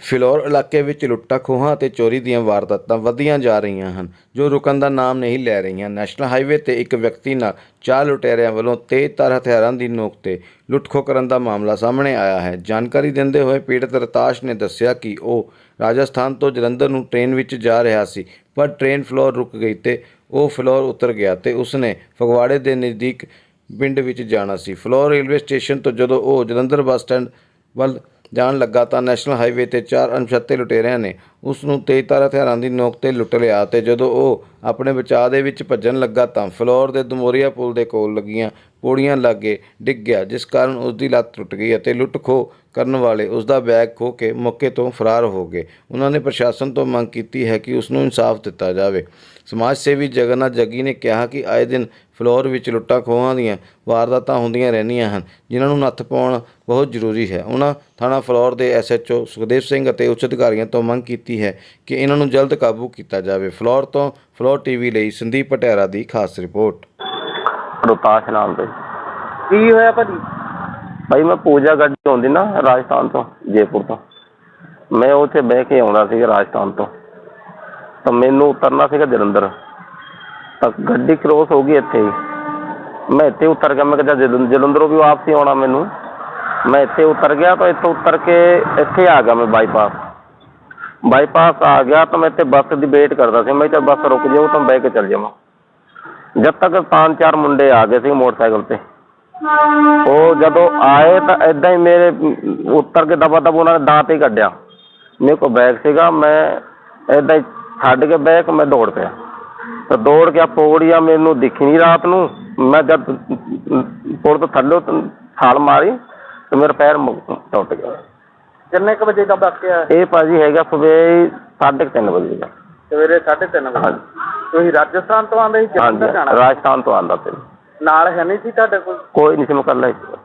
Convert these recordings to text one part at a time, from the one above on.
ਫਿਲੌਰ ਇਲਾਕੇ ਵਿੱਚ ਲੁੱਟਾਂ ਖੋਹਾਂ ਅਤੇ ਚੋਰੀ ਦੀਆਂ ਵਾਰਦਾਤਾਂ ਵਧੀਆਂ ਜਾ ਰਹੀਆਂ ਹਨ, ਜੋ ਰੁਕਣ ਦਾ ਨਾਮ ਨਹੀਂ ਲੈ ਰਹੀਆਂ। ਨੈਸ਼ਨਲ ਹਾਈਵੇ ਤੇ ਇੱਕ ਵਿਅਕਤੀ ਨਾਲ ਚਾਰ ਲੁਟੇਰਿਆਂ ਵੱਲੋਂ ਤੇਜ਼ਧਾਰ ਹਥਿਆਰਾਂ ਦੀ ਨੋਕ ਤੇ ਲੁੱਟ-ਖੋਹ ਕਰਨ ਦਾ ਮਾਮਲਾ ਸਾਹਮਣੇ ਆਇਆ ਹੈ। ਜਾਣਕਾਰੀ ਦਿੰਦੇ ਹੋਏ ਪੀੜਤ ਰਤਾਸ਼ ਨੇ ਦੱਸਿਆ ਕਿ ਉਹ ਰਾਜਸਥਾਨ ਤੋਂ ਜਲੰਧਰ ਨੂੰ ਟ੍ਰੇਨ ਵਿੱਚ ਜਾ ਰਿਹਾ ਸੀ, ਪਰ ਟ੍ਰੇਨ ਫਲੋਰ ਰੁਕ ਗਈ ਤੇ ਉਹ ਫਲੋਰ ਉਤਰ ਗਿਆ ਤੇ ਉਸਨੇ ਫਗਵਾੜੇ ਦੇ ਨਜ਼ਦੀਕ ਪਿੰਡ ਵਿੱਚ ਜਾਣਾ ਸੀ। ਫਲੋਰ ਰੇਲਵੇ ਸਟੇਸ਼ਨ ਤੋਂ ਜਦੋਂ ਉਹ ਜਲੰਧਰ ਬੱਸ ਸਟੈਂਡ ਵੱਲ ਜਾਣ ਲੱਗਾ ਤਾਂ ਨੈਸ਼ਨਲ ਹਾਈਵੇ ਤੇ ਚਾਰ ਅਣਪਛਾਤੇ ਲੁਟੇਰਿਆਂ ਨੇ ਉਸ ਨੂੰ ਤੇਜ਼ਧਾਰ ਹਥਿਆਰਾਂ ਦੀ ਨੋਕ ਤੇ ਲੁੱਟ ਲਿਆ ਤੇ ਜਦੋਂ ਉਹ ਆਪਣੇ ਬਚਾਅ ਦੇ ਵਿੱਚ ਭੱਜਣ ਲੱਗਾ ਤਾਂ ਫਲੋਰ ਦੇ ਦਮੋਰੀਆ ਪੁਲ ਦੇ ਕੋਲ ਲੱਗੀਆਂ ਪੌੜੀਆਂ ਲਾਗੇ ਡਿੱਗ ਗਿਆ, ਜਿਸ ਕਾਰਨ ਉਸ ਦੀ ਲੱਤ ਟੁੱਟ ਗਈ ਅਤੇ ਲੁੱਟ ਖੋਹ ਕਰਨ ਵਾਲੇ ਉਸ ਦਾ ਬੈਗ ਖੋਹ ਕੇ ਮੌਕੇ ਤੋਂ ਫਰਾਰ ਹੋ ਗਏ। ਉਹਨਾਂ ਨੇ ਪ੍ਰਸ਼ਾਸਨ ਤੋਂ ਮੰਗ ਕੀਤੀ ਹੈ ਕਿ ਉਸ ਨੂੰ ਇਨਸਾਫ ਦਿੱਤਾ ਜਾਵੇ। ਸਮਾਜ ਸੇਵੀ ਜਗਨਨਾਥ ਜੱਗੀ ਨੇ ਕਿਹਾ ਕਿ ਆਏ ਦਿਨ ਫਲੋਰ ਵਿੱਚ ਲੁੱਟਾਂ ਖੋਹਾਂ ਦੀਆਂ ਵਾਰਦਾਤਾਂ ਹੁੰਦੀਆਂ ਰਹਿੰਦੀਆਂ ਹਨ, ਜਿਨ੍ਹਾਂ ਨੂੰ ਨੱਥ ਪਾਉਣ ਬਹੁਤ ਜ਼ਰੂਰੀ ਹੈ। ਉਹਨਾਂ ਥਾਣਾ ਫਲੋਰ ਦੇ ਐਸਐਚਓ ਸੁਖਦੇਵ ਸਿੰਘ ਅਤੇ ਉੱਚ ਅਧਿਕਾਰੀਆਂ ਤੋਂ ਮੰਗ ਕੀਤੀ ਹੈ ਕਿ ਇਹਨਾਂ ਨੂੰ ਜਲਦ ਕਾਬੂ ਕੀਤਾ ਜਾਵੇ। ਫਲੋਰ ਤੋਂ ਫਲੋਰ ਟੀਵੀ ਲਈ ਸੰਦੀਪ ਪਟਿਆਰਾ ਦੀ ਖਾਸ ਰਿਪੋਰਟ। ਰੋਤਾਸ਼ ਨਾਮ ਤੇ ਕੀ ਹੋਇਆ ਭਾਜੀ? ਭਾਈ ਮੈਂ ਪੂਜਾ ਗੱਡੀ ਆਉਂਦੀ ਨਾ ਰਾਜਸਥਾਨ ਤੋਂ ਜੈਪੁਰ ਤੋਂ। ਮੈਂ ਉੱਥੇ ਬਹਿ ਕੇ ਆਉਂਦਾ ਸੀ ਰਾਜਸਥਾਨ ਤੋਂ। ਤਾਂ ਮੈਨੂੰ ਉਤਰਨਾ ਸੀਗਾ ਜਲੰਧਰ। ਤਾਂ ਗੱਡੀ ਕ੍ਰੋਸ ਹੋ ਗਈ ਇੱਥੇ ਹੀ। ਮੈਂ ਇੱਥੇ ਉਤਰ ਗਿਆ ਮੈਂ ਕਿਹਾ ਜਲ- ਜਲੰਧਰੋਂ ਵੀ ਵਾਪਸੀ ਆਉਣਾ ਮੈਨੂੰ। ਮੈਂ ਇੱਥੇ ਉਤਰ ਗਿਆ ਤਾਂ ਇੱਥੋਂ ਉਤਰ ਕੇ ਇੱਥੇ ਆ ਗਿਆ ਮੈਂ ਬਾਈਪਾਸ ਬਾਈਪਾਸ ਆ ਗਿਆ ਤਾਂ ਮੈਂ ਇੱਥੇ ਬੱਸ ਦੀ ਵੇਟ ਕਰਦਾ ਸੀ। ਮੈਂ ਕਿਹਾ ਬੱਸ ਰੁਕ ਜਾਊ ਤਾਂ ਬਹਿ ਕੇ ਚੱਲ ਜਾਵਾਂ। ਜਦ ਤੱਕ ਪੰਜ ਚਾਰ ਮੁੰਡੇ ਆ ਗਏ ਸੀ ਮੋਟਰਸਾਈਕਲ ਤੇ। ਉਹ ਜਦੋਂ ਆਏ ਤਾਂ ਇਦਾਂ ਹੀ ਮੇਰੇ ਉੱਤਰ ਕੇ ਦਬਾ ਦਬ ਉਹਨਾਂ ਨੇ ਦਾਂਤ ਹੀ ਕੱਢਿਆ। ਮੇਰੇ ਕੋਲ ਬੈਗ ਸੀਗਾ, ਮੈਂ ਇਦਾਂ ਹੀ ਛੱਡ ਕੇ ਬੈਗ ਮੈਂ ਦੌੜ ਪਿਆ। ਤਾਂ ਦੌੜ ਕੇ ਪੌੜੀਆਂ ਮੈਨੂੰ ਦਿਖੀ ਨਹੀਂ ਰਾਤ ਨੂੰ। ਮੈਂ ਜਦ ਪੁਲ ਤੋਂ ਥੱਲੇ ਛਾਲ ਮਾਰੀ ਤੇ ਮੇਰਾ ਪੈਰ ਟੁੱਟ ਗਿਆ ਕਿੰਨੇ ਕ ਵਜੇ ਦਾ ਵਾਕਿਆ ਇਹ ਭਾਜੀ ਹੈਗਾ ਸਵੇਰੇ 3:30 ਵਜੇ ਦਾ। ਸਵੇਰੇ 3:30 ਵਜੇ। ਤੁਸੀਂ ਰਾਜਸਥਾਨ ਤੋਂ ਆਂਦੇ ਸੀ ਹਾਂਜੀ ਜਲੰਧਰ ਜਾਣਾ ਰਾਜਸਥਾਨ ਤੋਂ ਆਂਦਾ ਤੇ ਨਾਲ ਹੈ ਨਹੀਂ ਸੀ ਤੁਹਾਡੇ ਕੋਲ? ਕੋਈ ਨਹੀਂ ਸੀ ਮੈਂ ਸੀ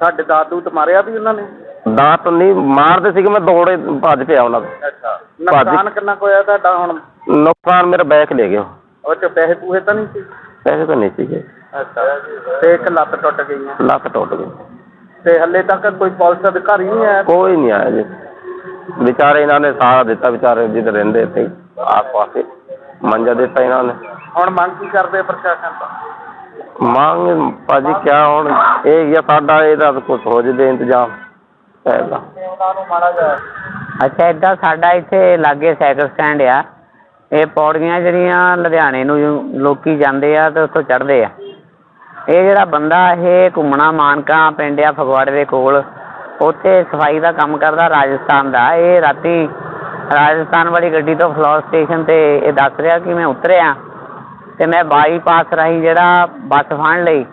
ਸਾਡੇ ਦਾਦੂ ਤੇ ਮਾਰਿਆ ਵੀ ਉਹਨਾਂ ਨੇ? ਦਾਤ ਨਹੀਂ ਮਾਰਦੇ ਸੀਗੇ ਮੈਂ ਦੌੜੇ ਭੱਜ ਪਿਆ ਉਹਨਾਂ ਤੋਂ ਅੱਛਾ। ਨੁਕਸਾਨ ਕਿੰਨਾ ਕੁ ਹੋਇਆ ਤੁਹਾਡਾ ਹੁਣ? ਨੁਕਸਾਨ ਮੇਰਾ ਬੈਕ ਲੈ ਗਿਆ। ਉਹ ਚ ਪੈਸੇ ਪੂਹੇ ਤਾਂ ਨਹੀਂ ਸੀ? ਪੈਸੇ ਤਾਂ ਨਹੀਂ ਸੀਗੇ। ਅੱਛਾ। ਤੇ ਇੱਕ ਲੱਤ ਟੁੱਟ ਗਈ ਹੈ। ਲੱਕ ਟੁੱਟ ਗਈ। ਤੇ ਹੱਲੇ ਤੱਕ ਕੋਈ ਪੁਲਿਸ ਅਧਿਕਾਰੀ ਨਹੀਂ ਆਇਆ? ਕੋਈ ਨਹੀਂ ਆਇਆ ਜੀ। ਵਿਚਾਰੇ ਇਹਨਾਂ ਨੇ ਸਾਰਾ ਦਿੱਤਾ ਵਿਚਾਰੇ ਜਿੱਦ ਰਹਿੰਦੇ ਇੱਥੇ ਆਸ ਪਾਸੇ ਮੰਜਾ ਦਿੱਤਾ ਇਹਨਾਂ ਨੇ। ਹੁਣ ਮੰਗ ਕੀ ਕਰਦੇ ਪ੍ਰਸ਼ਾਸਨ ਤੋਂ? ਮੰਗ ਭਾਜੀ ਕਿਆ ਹੁਣ ਇਹ ਗਿਆ ਸਾਡਾ ਇਹਦਾ ਕੁਝ ਹੋ ਜਵੇ ਇੰਤਜ਼ਾਮ ਪੈਦਾ ਉਹਨਾਂ ਨੂੰ ਮਾੜਾ ਜਾ ਅੱਛਾ ਏਦਾਂ ਸਾਡਾ ਇੱਥੇ ਲਾਗੇ ਸਾਈਕਲ ਸਟੈਂਡ ਆ। ਇਹ ਪੌੜੀਆਂ ਜਿਹੜੀਆਂ ਲੁਧਿਆਣੇ ਨੂੰ ਲੋਕੀ ਜਾਂਦੇ ਆ ਤੇ ਉੱਥੋਂ ਚੜ੍ਹਦੇ ਆ। ਇਹ ਜਿਹੜਾ ਬੰਦਾ, ਇਹ ਘੁੰਮਣਾ ਮਾਨਕਾ ਪਿੰਡ ਆ ਫਗਵਾੜੇ ਦੇ ਕੋਲ, ਉੱਥੇ ਸਫ਼ਾਈ ਦਾ ਕੰਮ ਕਰਦਾ ਰਾਜਸਥਾਨ ਦਾ। ਇਹ ਰਾਤੀ ਰਾਜਸਥਾਨ ਵਾਲੀ ਗੱਡੀ ਤੋਂ ਫਲੋਰ ਸਟੇਸ਼ਨ ਤੇ ਇਹ ਦੱਸ ਰਿਹਾ ਕਿ ਮੈਂ ਉਤਰਿਆ ਤੇ ਮੈਂ ਬਾਈਪਾਸ ਰਾਹੀਂ ਜਿਹੜਾ ਬੱਸ ਫੜਨ ਲਈ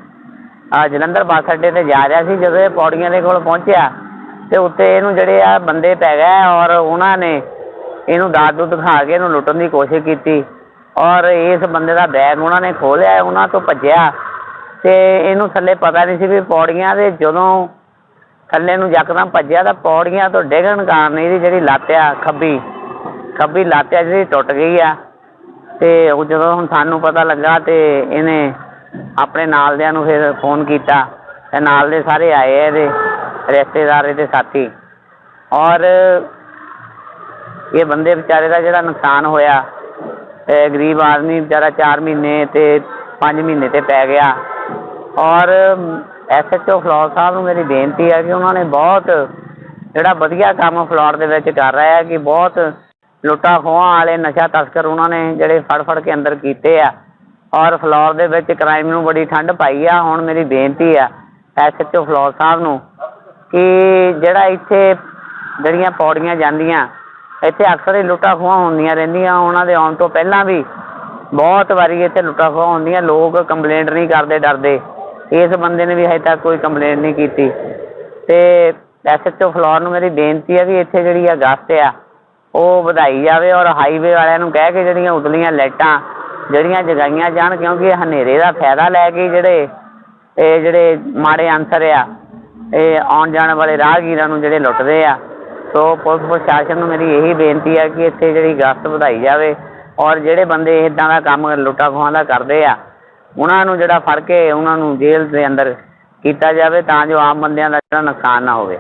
ਜਲੰਧਰ ਬੱਸ ਅੱਡੇ ਤੇ ਜਾ ਰਿਹਾ ਸੀ, ਜਦੋਂ ਇਹ ਪੌੜੀਆਂ ਦੇ ਕੋਲ ਪਹੁੰਚਿਆ ਤੇ ਉੱਤੇ ਇਹਨੂੰ ਜਿਹੜੇ ਆ ਬੰਦੇ ਪੈ ਗਏ ਔਰ ਉਹਨਾਂ ਨੇ ਇਹਨੂੰ ਦਾਤ ਦੂਤ ਦਿਖਾ ਕੇ ਇਹਨੂੰ ਲੁੱਟਣ ਦੀ ਕੋਸ਼ਿਸ਼ ਕੀਤੀ ਔਰ ਇਸ ਬੰਦੇ ਦਾ ਬੈਗ ਉਹਨਾਂ ਨੇ ਖੋਲਿਆ ਉਹਨਾਂ ਤੋਂ ਭੱਜਿਆ। ਤੇ ਇਹਨੂੰ ਥੱਲੇ ਪਤਾ ਨਹੀਂ ਸੀ ਵੀ ਪੌੜੀਆਂ ਦੇ ਜਦੋਂ ਥੱਲੇ ਨੂੰ ਯਕਦਮ ਭੱਜਿਆ ਤਾਂ ਪੌੜੀਆਂ ਤੋਂ ਡਿੱਗਣ ਕਾਰਨ ਇਹਦੀ ਜਿਹੜੀ ਲੱਤ ਆ, ਖੱਬੀ ਖੱਬੀ ਲੱਤ ਆ ਜਿਹੜੀ ਟੁੱਟ ਗਈ ਆ। ਤੇ ਉਹ ਜਦੋਂ ਹੁਣ ਸਾਨੂੰ ਪਤਾ ਲੱਗਾ ਤੇ ਇਹਨੇ ਆਪਣੇ ਨਾਲਦਿਆਂ ਨੂੰ ਫਿਰ ਫੋਨ ਕੀਤਾ ਤੇ ਨਾਲ ਦੇ ਸਾਰੇ ਆਏ ਇਹਦੇ, ਰਿਸ਼ਤੇਦਾਰ ਇਹਦੇ ਸਾਥੀ। ਔਰ ਇਹ ਬੰਦੇ ਵਿਚਾਰੇ ਦਾ ਜਿਹੜਾ ਨੁਕਸਾਨ ਹੋਇਆ ਗਰੀਬ ਆਦਮੀ ਵਿਚਾਰਾ 4 ਮਹੀਨੇ ਤੇ 5 ਮਹੀਨੇ ਤੇ ਪੈ ਗਿਆ। ਔਰ ਐਸਐਚਓ ਫਲੋਰ ਸਾਹਿਬ ਨੂੰ ਮੇਰੀ ਬੇਨਤੀ ਹੈ ਕਿ ਉਹਨਾਂ ਨੇ ਬਹੁਤ ਜਿਹੜਾ ਵਧੀਆ ਕੰਮ ਫਲੋਰ ਦੇ ਵਿੱਚ ਕਰ ਰਿਹਾ ਕਿ ਬਹੁਤ ਲੁੱਟਾਂ ਖੋਹਾਂ ਵਾਲੇ, ਨਸ਼ਾ ਤਸਕਰ ਉਹਨਾਂ ਨੇ ਜਿਹੜੇ ਫੜ ਫੜ ਕੇ ਅੰਦਰ ਕੀਤੇ ਆ। ਔਰ ਫਲੋਰ ਦੇ ਵਿੱਚ ਕ੍ਰਾਈਮ ਨੂੰ ਬੜੀ ਠੰਡ ਪਾਈ ਆ, ਹੁਣ ਮੇਰੀ ਬੇਨਤੀ ਆ ਐਸਐਚਓ ਫਲੋਰ ਸਾਹਿਬ ਨੂੰ ਕਿ ਜਿਹੜਾ ਇੱਥੇ ਜਿਹੜੀਆਂ ਪੌੜੀਆਂ ਜਾਂਦੀਆਂ, ਇੱਥੇ ਅਕਸਰ ਹੀ ਲੁੱਟਾਂ ਖੋਹਾਂ ਹੁੰਦੀਆਂ ਰਹਿੰਦੀਆਂ, ਉਹਨਾਂ ਦੇ ਆਉਣ ਤੋਂ ਪਹਿਲਾਂ ਵੀ ਬਹੁਤ ਵਾਰੀ ਇੱਥੇ ਲੁੱਟਾਂ ਖੋਹਾਂ ਹੁੰਦੀਆਂ, ਲੋਕ ਕੰਪਲੇਂਟ ਨਹੀਂ ਕਰਦੇ, ਡਰਦੇ। ਇਸ ਬੰਦੇ ਨੇ ਵੀ ਹਜੇ ਤੱਕ ਕੋਈ ਕੰਪਲੇਂਟ ਨਹੀਂ ਕੀਤੀ। ਤੇ ਐਸਐਚਓ ਫਲੋਰ ਨੂੰ ਮੇਰੀ ਬੇਨਤੀ ਹੈ ਵੀ ਇੱਥੇ ਜਿਹੜੀ ਆ ਗਸਤ ਆ, ਉਹ ਵਧਾਈ ਜਾਵੇ ਔਰ ਹਾਈਵੇ ਵਾਲਿਆਂ ਨੂੰ ਕਹਿ ਕੇ ਜਿਹੜੀਆਂ ਉਤਲੀਆਂ ਲਾਈਟਾਂ, ਜਿਹੜੀਆਂ ਜਗਾਈਆਂ ਜਾਣ, ਕਿਉਂਕਿ ਇਹ ਹਨੇਰੇ ਦਾ ਫਾਇਦਾ ਲੈ ਕੇ ਜਿਹੜੇ ਇਹ ਜਿਹੜੇ ਮਾੜੇ ਅਨਸਰ ਆ, ਇਹ ਆਉਣ ਜਾਣ ਵਾਲੇ ਰਾਹਗੀਰਾਂ ਨੂੰ ਜਿਹੜੇ ਲੁੱਟਦੇ ਆ, ਸੋ ਪੁਲਿਸ ਪ੍ਰਸ਼ਾਸਨ ਨੂੰ ਮੇਰੀ ਇਹੀ ਬੇਨਤੀ ਹੈ ਕਿ ਇੱਥੇ ਜਿਹੜੀ ਗਸ਼ਤ ਵਧਾਈ ਜਾਵੇ ਔਰ ਜਿਹੜੇ ਬੰਦੇ ਇਦਾਂ ਦਾ ਕੰਮ ਲੁੱਟਾ ਖੋਹਾਂ ਦਾ ਕਰਦੇ ਆ ਉਹਨਾਂ ਨੂੰ ਜਿਹੜਾ ਫੜ ਕੇ ਉਹਨਾਂ ਨੂੰ ਜੇਲ੍ਹ ਦੇ ਅੰਦਰ ਕੀਤਾ ਜਾਵੇ ਤਾਂ ਜੋ ਆਮ ਬੰਦਿਆਂ ਦਾ ਜਿਹੜਾ ਨੁਕਸਾਨ ਨਾ ਹੋਵੇ।